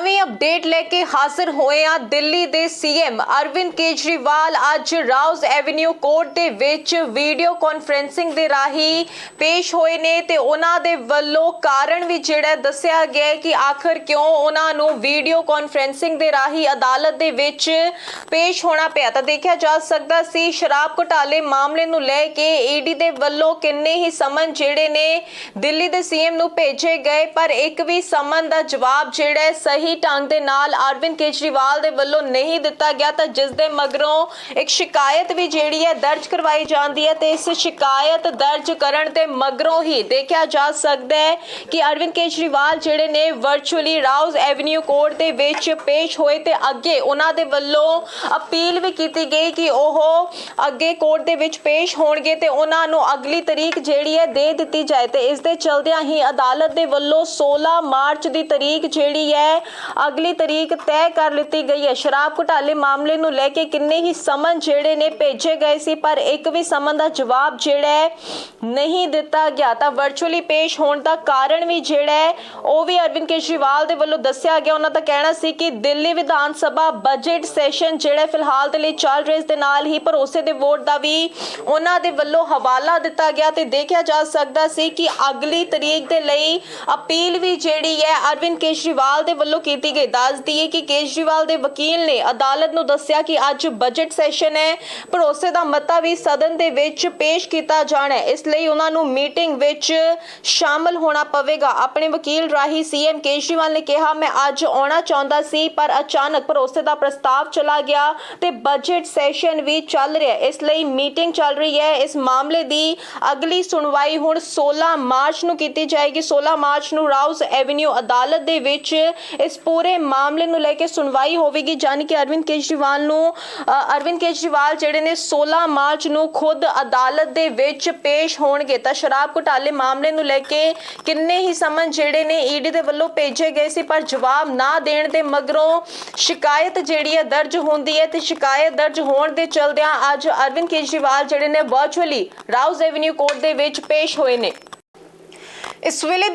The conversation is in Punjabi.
ਨਵੀਂ ਅਪਡੇਟ ਲੈ ਕੇ ਹਾਜ਼ਰ ਹੋਏ ਆ ਦਿੱਲੀ ਦੇ ਸੀਐਮ ਅਰਵਿੰਦ ਕੇਜਰੀਵਾਲ ਅੱਜ ਰਾਉਜ਼ ਐਵਨਿਊ ਕੋਰਟ ਦੇ ਵਿੱਚ ਵੀਡੀਓ ਕਾਨਫਰੈਂਸਿੰਗ ਦੇ ਰਾਹੀਂ ਪੇਸ਼ ਹੋਏ ਨੇ ਤੇ ਉਹਨਾਂ ਦੇ ਵੱਲੋਂ ਕਾਰਨ ਵੀ ਜਿਹੜਾ ਦੱਸਿਆ ਗਿਆ ਕਿ ਆਖਰ ਕਿਉਂ ਉਹਨਾਂ ਨੂੰ ਵੀਡੀਓ ਕਾਨਫਰੈਂਸਿੰਗ ਦੇ ਰਾਹੀਂ ਅਦਾਲਤ ਦੇ ਵਿੱਚ ਪੇਸ਼ ਹੋਣਾ ਪਿਆ। ਤਾਂ ਦੇਖਿਆ ਜਾ ਸਕਦਾ ਸੀ ਸ਼ਰਾਬ ਘੁਟਾਲੇ ਮਾਮਲੇ ਨੂੰ ਲੈ ਕੇ ਈਡੀ ਦੇ ਵੱਲੋਂ ਕਿੰਨੇ ਹੀ ਸਮਨ ਜਿਹੜੇ ਨੇ ਦਿੱਲੀ ਦੇ ਸੀਐਮ ਨੂੰ ਭੇਜੇ ਗਏ, ਪਰ ਇੱਕ ਵੀ ਸਮਨ ਦਾ ਜਵਾਬ ਜਿਹੜਾ ਸਹੀ ਹੈ ਢੰਗ ਦੇ ਨਾਲ ਅਰਵਿੰਦ ਕੇਜਰੀਵਾਲ ਦੇ ਵੱਲੋਂ ਨਹੀਂ ਦਿੱਤਾ ਗਿਆ ਤਾਂ ਜਿਸ ਦੇ ਮਗਰੋਂ ਇੱਕ ਸ਼ਿਕਾਇਤ ਵੀ ਜਿਹੜੀ ਹੈ ਦਰਜ ਕਰਵਾਈ ਜਾਂਦੀ ਹੈ ਤੇ ਇਸ ਸ਼ਿਕਾਇਤ ਦਰਜ ਕਰਨ ਦੇ ਮਗਰੋਂ ਹੀ ਦੇਖਿਆ ਜਾ ਸਕਦਾ ਹੈ ਕਿ ਅਰਵਿੰਦ ਕੇਜਰੀਵਾਲ ਜਿਹੜੇ ਨੇ ਵਰਚੁਅਲੀ ਰਾਉਜ਼ ਐਵਨਿਊ ਕੋਰਟ ਦੇ ਵਿੱਚ ਪੇਸ਼ ਹੋਏ ਤੇ ਅੱਗੇ ਉਹਨਾਂ ਦੇ ਵੱਲੋਂ ਅਪੀਲ ਵੀ ਕੀਤੀ ਗਈ ਕਿ ਉਹ ਅੱਗੇ ਕੋਰਟ ਦੇ ਵਿੱਚ ਪੇਸ਼ ਹੋਣਗੇ ਤੇ ਉਹਨਾਂ ਨੂੰ ਅਗਲੀ ਤਰੀਕ ਜਿਹੜੀ ਹੈ ਦੇ ਦਿੱਤੀ ਜਾਏ ਤੇ ਇਸ ਦੇ ਚਲਦਿਆਂ ਹੀ ਅਦਾਲਤ ਦੇ ਵੱਲੋਂ 16 ਮਾਰਚ ਦੀ ਤਰੀਕ ਜਿਹੜੀ ਹੈ ਅਗਲੀ ਤਰੀਕ ਤੈਅ ਕਰ ਲਿੱਤੀ ਗਈ ਹੈ। ਸ਼ਰਾਬ ਘੁਟਾਲੇ ਮਾਮਲੇ ਨੂੰ ਲੈ ਕੇ ਕਿੰਨੇ ਹੀ ਸਮਨ ਜਿਹੜੇ ਨੇ ਭੇਜੇ ਗਏ ਸੀ, ਪਰ ਇੱਕ ਵੀ ਸਮਨ ਦਾ ਜਵਾਬ ਜਿਹੜਾ ਹੈ ਨਹੀਂ ਦਿੱਤਾ ਗਿਆ। ਤਾਂ ਵਰਚੁਅਲੀ ਪੇਸ਼ ਹੋਣ ਦਾ ਕਾਰਨ ਵੀ ਜਿਹੜਾ ਹੈ, ਉਹ ਵੀ ਅਰਵਿੰਦ ਕੇਜਰੀਵਾਲ ਦੇ ਵੱਲੋਂ ਦੱਸਿਆ ਗਿਆ। ਉਹਨਾਂ ਦਾ ਕਹਿਣਾ ਸੀ ਕਿ ਦਿੱਲੀ ਵਿਧਾਨ ਸਭਾ ਬਜਟ ਸੈਸ਼ਨ ਜਿਹੜਾ ਫਿਲਹਾਲ ਦੇ ਲਈ ਚੱਲ ਰਿਹਾ, ਇਸ ਦੇ ਨਾਲ ਹੀ ਭਰੋਸੇ ਦੇ ਵੋਟ ਦਾ ਵੀ ਉਹਨਾਂ ਦੇ ਵੱਲੋਂ ਹਵਾਲਾ ਦਿੱਤਾ ਗਿਆ ਤੇ ਦੇਖਿਆ ਜਾ ਸਕਦਾ ਸੀ ਕਿ ਅਗਲੀ ਤਰੀਕ ਦੇ ਲਈ ਅਪੀਲ ਵੀ ਜਿਹੜੀ ਹੈ ਅਰਵਿੰਦ ਕੇਜਰੀਵਾਲ ਦੇ ਵੱਲੋਂ ਕੀਤੀ ਗਈ। ਦੱਸ ਦਈਏ ਕਿ ਕੇਜਰੀਵਾਲ ਦੇ ਵਕੀਲ ਨੇ ਅਦਾਲਤ ਨੂੰ ਦੱਸਿਆ ਕਿ ਅੱਜ ਬਜਟ ਸੈਸ਼ਨ ਹੈ। ਭਰੋਸੇ ਦਾ ਮਤਾ ਵੀ ਸਦਨ ਦੇ ਵਿੱਚ ਪੇਸ਼ ਕੀਤਾ ਜਾਣਾ ਹੈ। ਇਸ ਲਈ ਉਹਨਾਂ ਨੂੰ ਮੀਟਿੰਗ ਵਿੱਚ ਸ਼ਾਮਲ ਹੋਣਾ ਪਵੇਗਾ। ਆਪਣੇ ਵਕੀਲ ਰਾਹੀਂ ਸੀਐਮ ਕੇਜਰੀਵਾਲ ਨੇ ਕਿਹਾ, ਮੈਂ ਅੱਜ ਆਉਣਾ ਚਾਹੁੰਦਾ ਸੀ, ਪਰ ਅਚਾਨਕ ਭਰੋਸੇ ਦਾ ਪ੍ਰਸਤਾਵ ਚਲਾ ਗਿਆ ਤੇ ਬਜਟ ਸੈਸ਼ਨ ਵੀ ਚੱਲ ਰਿਹਾ ਹੈ। ਇਸ ਲਈ ਮੀਟਿੰਗ ਚੱਲ ਰਹੀ ਹੈ। ਇਸ ਮਾਮਲੇ ਦੀ ਅਗਲੀ ਸੁਣਵਾਈ ਹੁਣ 16 ਮਾਰਚ ਨੂੰ ਕੀਤੀ ਜਾਏਗੀ। 16 ਮਾਰਚ ਨੂੰ ਰਾਉਜ਼ ਐਵਨਿਊ ਅਦਾਲਤ ਦੇ ਵਿੱਚ ਇਸ ਪੂਰੇ ਮਾਮਲੇ ਨੂੰ ਲੈ ਕੇ ਸੁਣਵਾਈ ਹੋਵੇਗੀ। ਜਾਨੀ ਕਿ ਅਰਵਿੰਦ ਕੇਜਰੀਵਾਲ ਨੂੰ ਅਰਵਿੰਦ ਕੇਜਰੀਵਾਲ ਜਿਹੜੇ ਨੇ 16 ਮਾਰਚ ਨੂੰ ਖੁਦ ਅਦਾਲਤ ਦੇ ਵਿੱਚ ਪੇਸ਼ ਹੋਣਗੇ। ਤਾਂ ਸ਼ਰਾਬ ਘੁਟਾਲੇ ਮਾਮਲੇ ਨੂੰ ਲੈ ਕੇ ਕਿੰਨੇ ਹੀ ਸਮਨ ਜਿਹੜੇ ਨੇ ਈਡੀ ਦੇ ਵੱਲੋਂ ਭੇਜੇ ਗਏ ਸੀ, ਪਰ ਜਵਾਬ ਨਾ ਦੇਣ ਦੇ ਮਗਰੋਂ ਸ਼ਿਕਾਇਤ ਜਿਹੜੀ ਹੈ ਦਰਜ ਹੁੰਦੀ ਹੈ ਤੇ ਸ਼ਿਕਾਇਤ ਦਰਜ ਹੋਣ ਦੇ ਚਲਦਿਆਂ ਅੱਜ ਅਰਵਿੰਦ ਕੇਜਰੀਵਾਲ ਜਿਹੜੇ ਨੇ ਵਰਚੁਅਲੀ ਰਾਉਜ਼ ਐਵਨਿਊ ਕੋਰਟ ਦੇ ਵਿੱਚ ਪੇਸ਼ ਹੋਏ ਨੇ। ਇਸ ਵੇਲੇ